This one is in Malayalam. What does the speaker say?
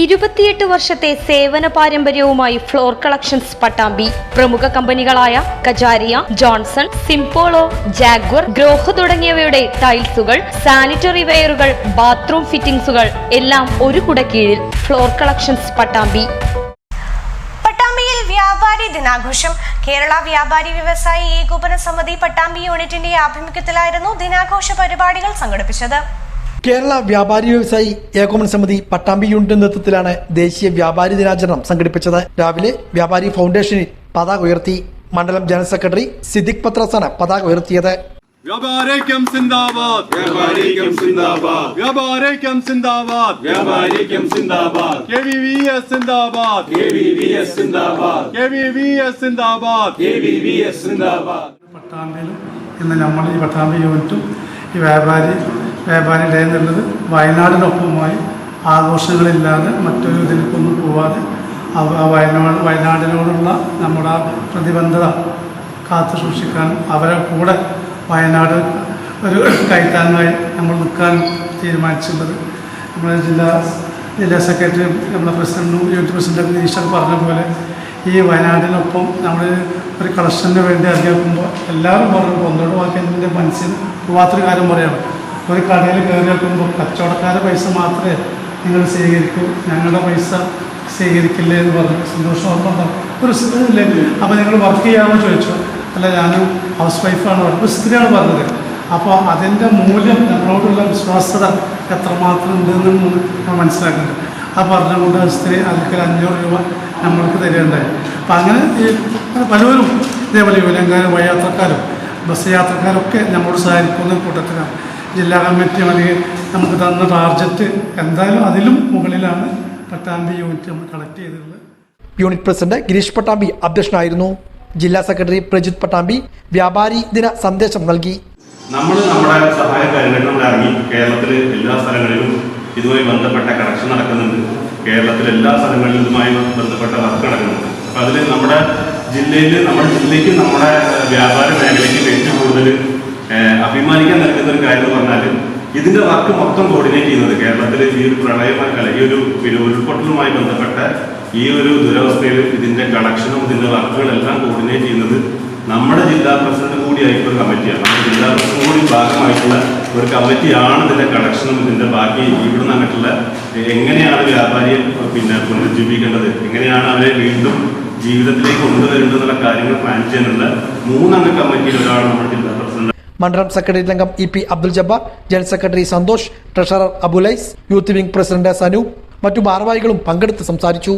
ഇരുപത്തിയെട്ട് വർഷത്തെ സേവന പാരമ്പര്യവുമായി ഫ്ലോർ കളക്ഷൻസ് പട്ടാമ്പി. പ്രമുഖ കമ്പനികളായ Kajaria Johnson Simpolo Jaguar Grohe തുടങ്ങിയവയുടെ ടൈൽസുകൾ സാനിറ്ററി വെയറുകൾ ബാത്റൂം ഫിറ്റിംഗ്സുകൾ എല്ലാം ഒരു കുടക്കീഴിൽ ഫ്ലോർ കളക്ഷൻസ് പട്ടാമ്പി. പട്ടാമ്പിയിൽ വ്യാപാരി ദിനാഘോഷം. കേരള വ്യാപാരി വ്യവസായി ഏകോപന സമിതി പട്ടാമ്പി യൂണിറ്റിന്റെ ആഭിമുഖ്യത്തിലായിരുന്നു ദിനാഘോഷ പരിപാടികൾ സംഘടിപ്പിച്ചത്. കേരള വ്യാപാരി വ്യവസായി ഏകോപന സമിതി പട്ടാമ്പി യൂണിറ്റ് നേതൃത്വത്തിലാണ് ദേശീയ വ്യാപാരി ദിനാചരണം സംഘടിപ്പിച്ചത്. രാവിലെ വ്യാപാരി ഫൗണ്ടേഷനിൽ പതാക ഉയർത്തി മണ്ഡലം ജനറൽ സെക്രട്ടറി സിദ്ദിഖ് പത്രസാണ് പതാക ഉയർത്തിയത്. സിന്ദാബാദ്. വ്യാപാരിക്കും സിന്ദാബാദ്. സിന്ദാബാദ്. വ്യാപാരിക്കും സിന്ദാബാദ്. കെ വി വി എസ് സിന്ദാബാദ്. കെ വി വി എസ് സിന്ദാബാദ്. കെ വി വി എസ് സിന്ദാബാദ്. കെ വി വി എസ് സിന്ദാബാദ്. പട്ടാമ്പിയിലും ഇന്ന് നമ്മൾ ഈ പട്ടാമ്പി യൂണിറ്റും ഈ വ്യാപാരി വ്യാപാരി ഡേ എന്നുള്ളത് വയനാടിനൊപ്പമായി ആഘോഷങ്ങളില്ലാതെ മറ്റൊരു ഇതിലേക്കൊന്നും പോവാതെ വയനാട് വയനാടിനോടുള്ള നമ്മുടെ ആ പ്രതിബദ്ധത കാത്തു സൂക്ഷിക്കാൻ അവരെ കൂടെ വയനാട് ഒരു കൈത്താങ്ങായി നമ്മൾ നിൽക്കാൻ തീരുമാനിച്ചിട്ടുള്ളത്. നമ്മുടെ ജില്ലാ ജില്ലാ സെക്രട്ടറിയും നമ്മുടെ പ്രസിഡന്റും യൂണിറ്റ് പ്രസിഡന്റും നിരീക്ഷകർ പറഞ്ഞ പോലെ ഈ വയനാടിനൊപ്പം നമ്മൾ ഒരു കളക്ഷന് വേണ്ടി അറിയിക്കുമ്പോൾ എല്ലാവരും പറഞ്ഞു ഒന്നോട് വാക്കിന്റെ മനസ്സിൽ പോവാത്തൊരു കാര്യം പറയണം ഒരു കടയിൽ കയറി നിൽക്കുമ്പോൾ കച്ചവടക്കാരുടെ പൈസ മാത്രമേ നിങ്ങൾ സ്വീകരിക്കൂ. ഞങ്ങളുടെ പൈസ സ്വീകരിക്കില്ലേ എന്ന് പറഞ്ഞു സന്തോഷം ഒരു ഇല്ലേ? അപ്പോൾ നിങ്ങൾ വർക്ക് ചെയ്യാമെന്ന് ചോദിച്ചു. അല്ല ഞാനും ഹൗസ് വൈഫാണ് പറഞ്ഞത്. സ്ത്രീയാണ് പറഞ്ഞത്. അപ്പോൾ അതിന്റെ മൂല്യം നമ്മളോടുള്ള വിശ്വാസത എത്രമാത്രം ഉണ്ടെന്ന് നമ്മൾ മനസ്സിലാക്കുന്നുണ്ട്. ആ പറഞ്ഞുകൊണ്ട് സ്ത്രീ അതിൽ അഞ്ഞൂറ് രൂപ നമ്മൾക്ക് തരേണ്ടായി അപ്പം അങ്ങനെ ഈ പലരും ഇതേപോലെ യുവലങ്കാരും വഴിയാത്രക്കാരും ബസ് യാത്രക്കാരൊക്കെ നമ്മളോട് സഹായിക്കുന്ന കൂട്ടത്തിലാണ്. ജില്ലാ കമ്മിറ്റി അല്ലെങ്കിൽ നമുക്ക് തന്ന ടാർജറ്റ് എന്തായാലും അതിലും മുകളിലാണ് പട്ടാമ്പി യൂണിറ്റ് നമ്മൾ കളക്ട് ചെയ്തിട്ടുള്ളത്. യൂണിറ്റ് പ്രസിഡന്റ് ഗിരീഷ് പട്ടാമ്പി അധ്യക്ഷനായിരുന്നു. ജില്ലാ സെക്രട്ടറി പ്രജിത് പട്ടാമ്പി വ്യാപാരി ദിന സന്ദേശം നൽകി. നമ്മൾ നമ്മുടെ സഹായ കാര്യങ്ങൾ ഇറങ്ങി. കേരളത്തിലെ എല്ലാ സ്ഥലങ്ങളിലും ഇതുമായി ബന്ധപ്പെട്ട കണക്ഷൻ നടക്കുന്നുണ്ട്. കേരളത്തിലെ എല്ലാ സ്ഥലങ്ങളിലും ഇതുമായി ബന്ധപ്പെട്ട വർക്ക് നടക്കുന്നുണ്ട്. അപ്പം അതിൽ നമ്മുടെ ജില്ലയിൽ നമ്മുടെ ജില്ലയ്ക്ക് നമ്മുടെ വ്യാപാര മേഖലയ്ക്ക് ഏറ്റവും എന്ന് പറഞ്ഞാലും ഇതിന്റെ വർക്ക് മൊത്തം കോർഡിനേറ്റ് ചെയ്യുന്നത് കേരളത്തിലെ ഈ ഒരു പ്രളയമായി അല്ല ഈ ഒരു പിന്നെ ഉരുൾപൊട്ടലുമായി ബന്ധപ്പെട്ട ഈ ഒരു ദുരവസ്ഥയിൽ ഇതിന്റെ കണക്ഷനും ഇതിന്റെ വർക്കുകളെല്ലാം കോർഡിനേറ്റ് ചെയ്യുന്നത് നമ്മുടെ ജില്ലാ പ്രസിഡന്റ് കൂടിയായിട്ടുള്ള കമ്മിറ്റിയാണ്. നമ്മുടെ ജില്ലാ പ്രസിഡന്റ് കൂടി ഭാഗമായിട്ടുള്ള ഒരു കമ്മിറ്റിയാണ് ഇതിന്റെ കണക്ഷനും ഇതിന്റെ ബാക്കി ഇവിടെ നിന്നിട്ടുള്ള എങ്ങനെയാണ് വ്യാപാരിയെ പിന്നെ പുനരുജ്ജീവിക്കേണ്ടത് എങ്ങനെയാണ് അവരെ വീണ്ടും ജീവിതത്തിലേക്ക് കൊണ്ടുവരേണ്ടത് എന്നുള്ള കാര്യങ്ങൾ പ്ലാൻ ചെയ്യാനുള്ള മൂന്നംഗ കമ്മിറ്റിയിൽ ഒരാളാണ് നമ്മുടെ മണ്ഡലം സെക്രട്ടറി അംഗം E P Abdul Jabbar general secretary Santhosh treasurer Abulais youth wing president Sanoop മറ്റു ഭാരവാഹികളും പങ്കെടുത്ത് സംസാരിച്ചു.